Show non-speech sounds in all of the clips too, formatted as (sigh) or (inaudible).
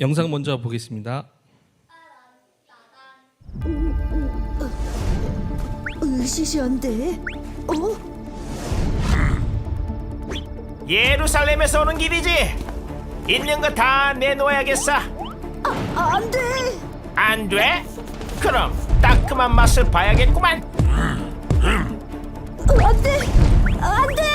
영상 먼저 보겠습니다. 으시시 한데? 어? 예루살렘에서 오는 길이지. 있는 거 다 내놓아야겠어. 아, 안 돼! 안 돼? 그럼 따끔한 맛을 봐야겠구만. 어, 안 돼! 안 돼!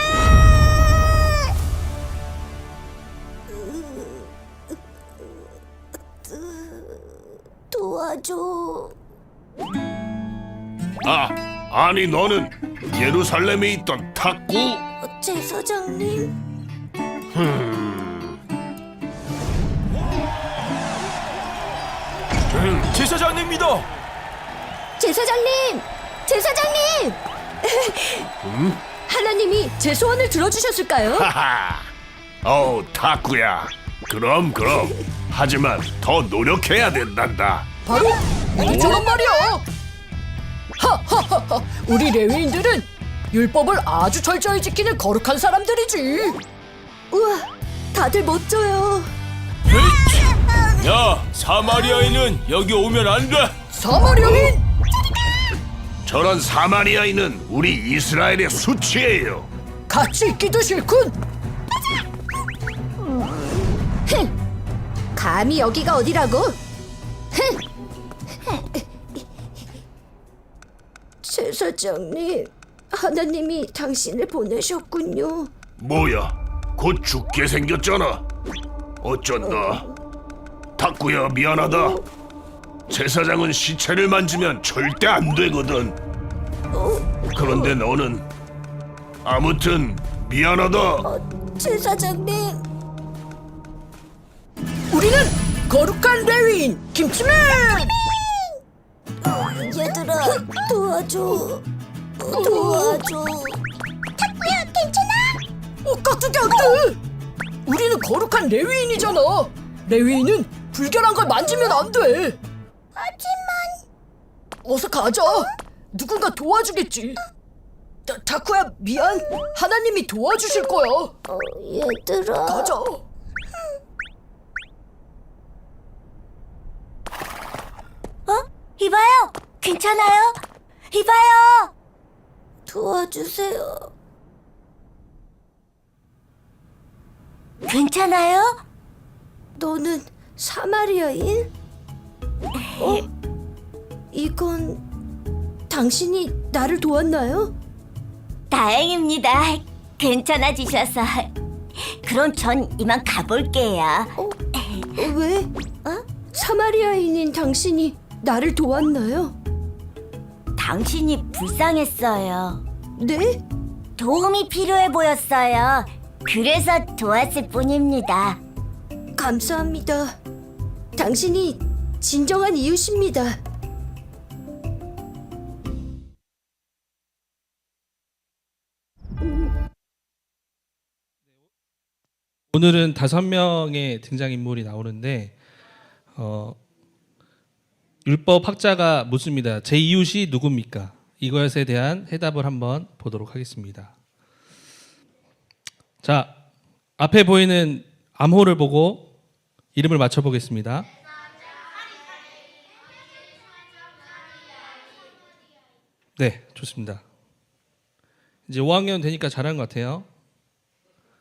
도와줘. 아, 아니 너는 예루살렘에 있던 탁구? 제사장님. 제사장님입니다. 제 사장님! 제 사장님! 하나님이 제 소원을 들어주셨을까요? 하하. 어우, 탁구야. 그럼 그럼. 하지만 더 노력해야 된단다. 바로 우리처럼 말이야. 하하하하. 우리 레위인들은 율법을 아주 철저히 지키는 거룩한 사람들이지. 우와, 다들 멋져요. 야, 사마리아인은 여기 오면 안 돼. 사마리아인 저런 사마리아인은 우리 이스라엘의 수치예요. 같이 있기도 싫군. 감히 여기가 어디라고? 제사장님, 하나님이 당신을 보내셨군요. 뭐야? 곧 죽게 생겼잖아. 어쩐다. 탁구야 미안하다. 제사장은 시체를 만지면 절대 안 되거든. 그런데 너는 아무튼 미안하다. 제사장님, 우리는 거룩한 레위인 김치맨. 얘들아, 도와줘. 도와줘. 탁구야, 괜찮아? 어, 깍두기 안 돼. 우리는 거룩한 레위인이잖아. 레위인은 불결한 걸 만지면 안 돼. 하지만 어서 가자. 누군가 도와주겠지. 타, 타쿠야 미안. 하나님이 도와주실 거야. 어, 얘들아. 가자. 이봐요. 괜찮아요? 이봐요. 도와주세요. 괜찮아요? 너는 사마리아인? 어? 이건 당신이 나를 도왔나요? 다행입니다. 괜찮아지셔서. 그럼 전 이만 가볼게요. 어, 왜? 사마리아인인 당신이 나를 도왔나요? 당신이 불쌍했어요. 네? 도움이 필요해 보였어요. 그래서 도왔을 뿐입니다. 감사합니다. 당신이 진정한 이웃입니다. 오늘은 다섯 명의 등장 인물이 나오는데 어, 율법 학자가 묻습니다. 제 이웃이 누굽니까? 이것에 대한 해답을 한번 보도록 하겠습니다. 자, 앞에 보이는 암호를 보고 이름을 맞춰 보겠습니다. 네, 좋습니다. 이제 5학년 되니까 잘한 것 같아요.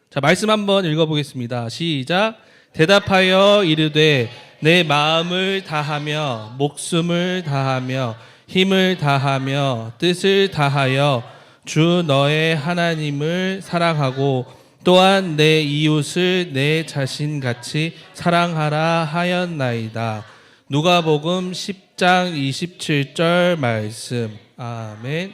자, 말씀 한번 읽어보겠습니다. 시작. 대답하여 이르되 내 마음을 다하며 목숨을 다하며 힘을 다하며 뜻을 다하여 주 너의 하나님을 사랑하고 또한 내 이웃을 내 자신 같이 사랑하라 하였나이다. 누가복음 10장 27절 말씀. 아멘.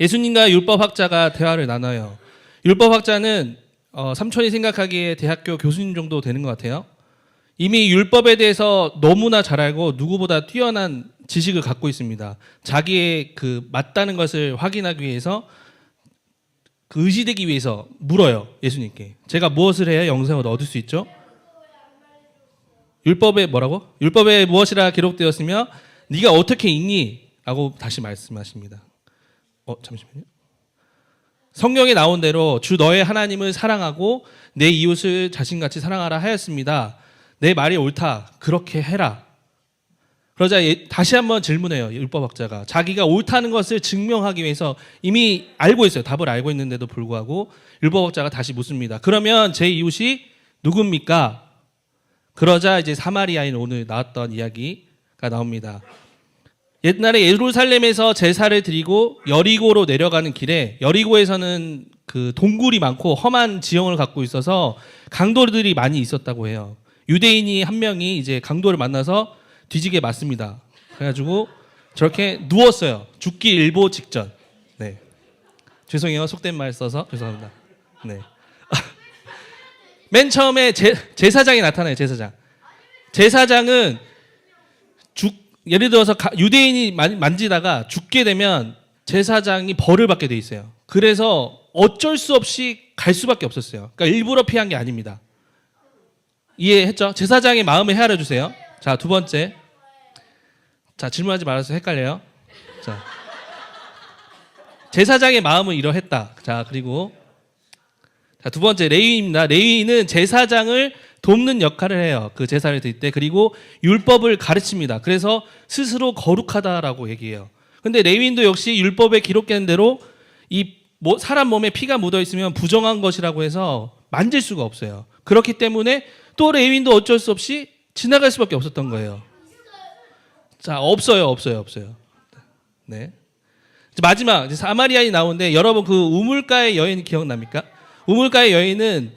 예수님과 율법학자가 대화를 나눠요. 율법학자는 어, 삼촌이 생각하기에 대학교 교수님 정도 되는 것 같아요. 이미 율법에 대해서 너무나 잘 알고 누구보다 뛰어난 지식을 갖고 있습니다. 자기의 그 맞다는 것을 확인하기 위해서 그 의지되기 위해서 물어요 예수님께. 제가 무엇을 해야 영생을 얻을 수 있죠? 율법에 뭐라고? 율법에 무엇이라 기록되었으며 네가 어떻게 읽니? 라고 다시 말씀하십니다. 어 잠시만요. 성경에 나온 대로 주 너의 하나님을 사랑하고 내 이웃을 자신같이 사랑하라 하였습니다. 내 말이 옳다. 그렇게 해라. 그러자 예- 다시 한번 질문해요. 율법학자가 자기가 옳다는 것을 증명하기 위해서 이미 알고 있어요. 답을 알고 있는데도 불구하고 율법학자가 다시 묻습니다. 그러면 제 이웃이 누굽니까? 그러자 이제 사마리아인 오늘 나왔던 이야기가 나옵니다. 옛날에 예루살렘에서 제사를 드리고 여리고로 내려가는 길에 여리고에서는 그 동굴이 많고 험한 지형을 갖고 있어서 강도들이 많이 있었다고 해요. 유대인이 한 명이 이제 강도를 만나서 뒤지게 맞습니다. 그래가지고 저렇게 누웠어요. 죽기 일보 직전. 네. 죄송해요. 속된 말 써서 죄송합니다. 네. (laughs) 맨 처음에 제, 제사장이 나타나요. 제사장. 제사장은 죽 예를 들어서 가- 유대인이 만- 만지다가 죽게 되면 제사장이 벌을 받게 돼 있어요. 그래서 어쩔 수 없이 갈 수밖에 없었어요. 그러니까 일부러 피한 게 아닙니다. 이해했죠? 제사장의 마음을 헤아려 주세요. 자, 두 번째. 자, 질문하지 말아서 헷갈려요. 자. 제사장의 마음은 이러했다. 자, 그리고 자, 두 번째 레위입니다. 레위는 제사장을 돕는 역할을 해요. 그 제사를 드릴 때 그리고 율법을 가르칩니다. 그래서 스스로 거룩하다라고 얘기해요. 근데 레위인도 역시 율법에 기록된 대로 이 뭐- 사람 몸에 피가 묻어 있으면 부정한 것이라고 해서 만질 수가 없어요. 그렇기 때문에 또 레위인도 어쩔 수 없이 지나갈 수밖에 없었던 거예요. 자, 없어요. 없어요. 없어요. 네. 마지막 사마리아인이 나오는데 여러분 그 우물가의 여인 기억납니까? 우물가의 여인은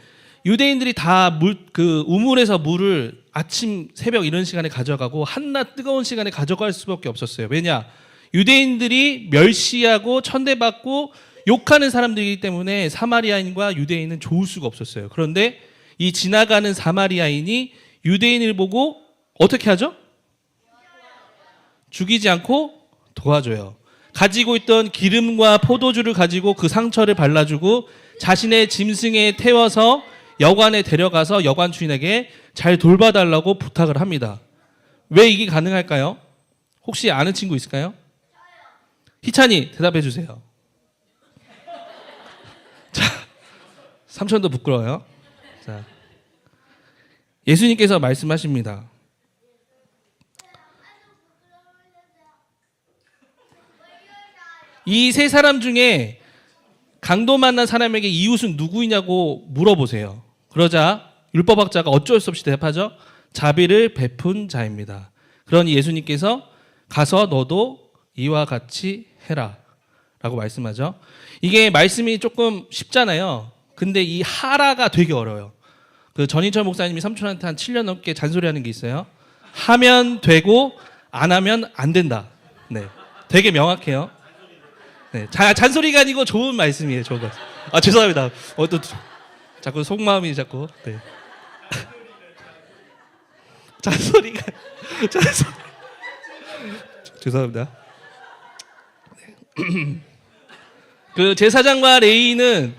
유대인들이 다 물 그 우물에서 물을 아침 새벽 이런 시간에 가져가고 한낮 뜨거운 시간에 가져갈 수밖에 없었어요. 왜냐? 유대인들이 멸시하고 천대받고 욕하는 사람들이기 때문에 사마리아인과 유대인은 좋을 수가 없었어요. 그런데 이 지나가는 사마리아인이 유대인을 보고 어떻게 하죠? 죽이지 않고 도와줘요. 가지고 있던 기름과 포도주를 가지고 그 상처를 발라주고 자신의 짐승에 태워서 여관에 데려가서 여관 주인에게 잘 돌봐달라고 부탁을 합니다. 왜 이게 가능할까요? 혹시 아는 친구 있을까요? 희찬이 대답해 주세요. 자, 삼촌도 부끄러워요. 자, 예수님께서 말씀하십니다. 이 세 사람 중에 강도 만난 사람에게 이웃은 누구이냐고 물어보세요. 그러자 율법학자가 어쩔 수 없이 대답하죠. 자비를 베푼 자입니다. 그러니 예수님께서 가서 너도 이와 같이 해라. 라고 말씀하죠. 이게 말씀이 조금 쉽잖아요. 근데 이 하라가 되게 어려워요. 그 전인철 목사님이 삼촌한테 한 7년 넘게 잔소리하는 게 있어요. 하면 되고 안 하면 안 된다. 네. 되게 명확해요. 네, 자, 잔소리가 아니고 좋은 말씀이에요. 좋은. 아 죄송합니다. 어, 또 자꾸 속마음이 자꾸. 네. (laughs) 잔소리가 (laughs) 잔소리. 죄송합니다. 네. (clears throat) 그 제사장과 레이는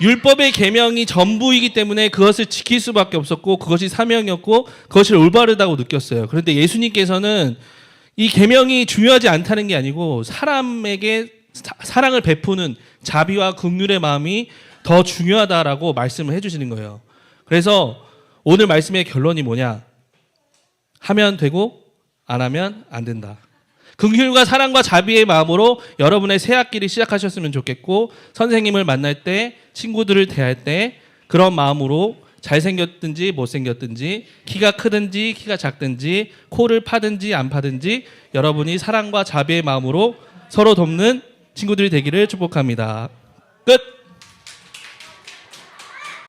율법의 계명이 전부이기 때문에 그것을 지킬 수밖에 없었고 그것이 사명이었고 그것이 올바르다고 느꼈어요. 그런데 예수님께서는 이 계명이 중요하지 않다는 게 아니고 사람에게 사, 사랑을 베푸는 자비와 긍휼의 마음이 더 중요하다라고 말씀을 해 주시는 거예요. 그래서 오늘 말씀의 결론이 뭐냐? 하면 되고 안 하면 안 된다. 긍휼과 사랑과 자비의 마음으로 여러분의 새 학기를 시작하셨으면 좋겠고 선생님을 만날 때 친구들을 대할 때 그런 마음으로 잘생겼든지 못생겼든지 키가 크든지 키가 작든지 코를 파든지 안 파든지 여러분이 사랑과 자비의 마음으로 서로 돕는 친구들이 되기를 축복합니다. 끝.